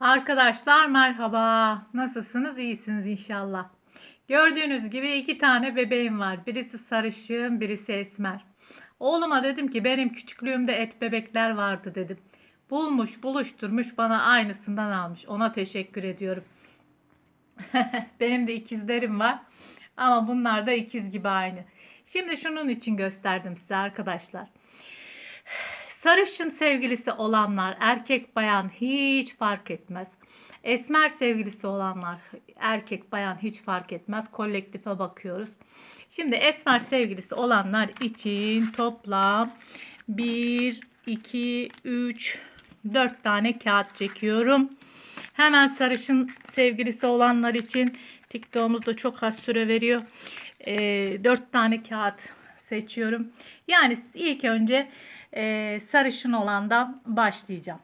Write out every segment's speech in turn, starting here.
Arkadaşlar merhaba. Nasılsınız? İyisiniz inşallah. Gördüğünüz gibi iki tane bebeğim var. Birisi sarışın, birisi esmer. Oğluma dedim ki benim küçüklüğümde et bebekler vardı dedim. Bulmuş, buluşturmuş bana aynısından almış. Ona teşekkür ediyorum. benim de ikizlerim var. Ama bunlar da ikiz gibi aynı. Şimdi şunun için gösterdim size arkadaşlar. Sarışın sevgilisi olanlar erkek bayan hiç fark etmez. Esmer sevgilisi olanlar erkek bayan hiç fark etmez. Kolektife bakıyoruz. Şimdi esmer sevgilisi olanlar için toplam 1, 2, 3, 4 tane kağıt çekiyorum. Hemen sarışın sevgilisi olanlar için TikTok'umuzda çok az süre veriyor. E, 4 tane kağıt seçiyorum. Yani ilk önce e, sarışın olandan başlayacağım.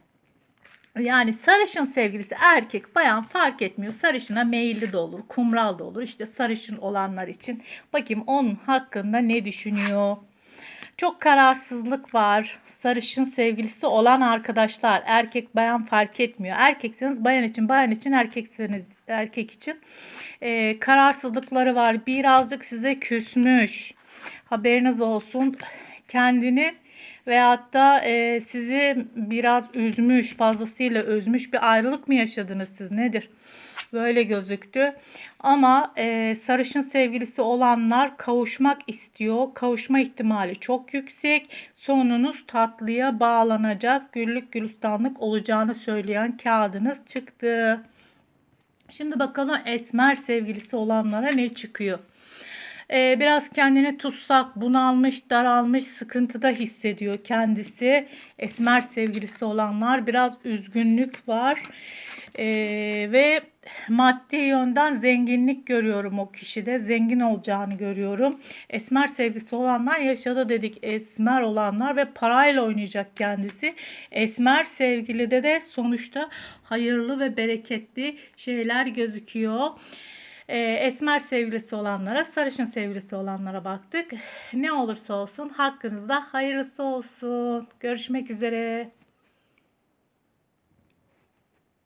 Yani sarışın sevgilisi erkek bayan fark etmiyor. Sarışına meyilli de olur, kumral da olur. İşte sarışın olanlar için bakayım onun hakkında ne düşünüyor. Çok kararsızlık var. Sarışın sevgilisi olan arkadaşlar erkek bayan fark etmiyor. Erkekseniz bayan için, bayan için erkekseniz erkek için e, kararsızlıkları var. Birazcık size küsmüş. Haberiniz olsun. Kendini veyahut da e, sizi biraz üzmüş, fazlasıyla üzmüş bir ayrılık mı yaşadınız siz nedir? Böyle gözüktü. Ama e, sarışın sevgilisi olanlar kavuşmak istiyor. Kavuşma ihtimali çok yüksek. Sonunuz tatlıya bağlanacak. Güllük gülistanlık olacağını söyleyen kağıdınız çıktı. Şimdi bakalım esmer sevgilisi olanlara ne çıkıyor? Ee, biraz kendini tutsak, bunalmış, daralmış, sıkıntıda hissediyor kendisi. Esmer sevgilisi olanlar biraz üzgünlük var. Ee, ve maddi yönden zenginlik görüyorum o kişide. Zengin olacağını görüyorum. Esmer sevgisi olanlar yaşadı dedik. Esmer olanlar ve parayla oynayacak kendisi. Esmer sevgilide de sonuçta hayırlı ve bereketli şeyler gözüküyor. Ee, esmer sevgilisi olanlara, sarışın sevgilisi olanlara baktık. Ne olursa olsun hakkınızda hayırlısı olsun. Görüşmek üzere.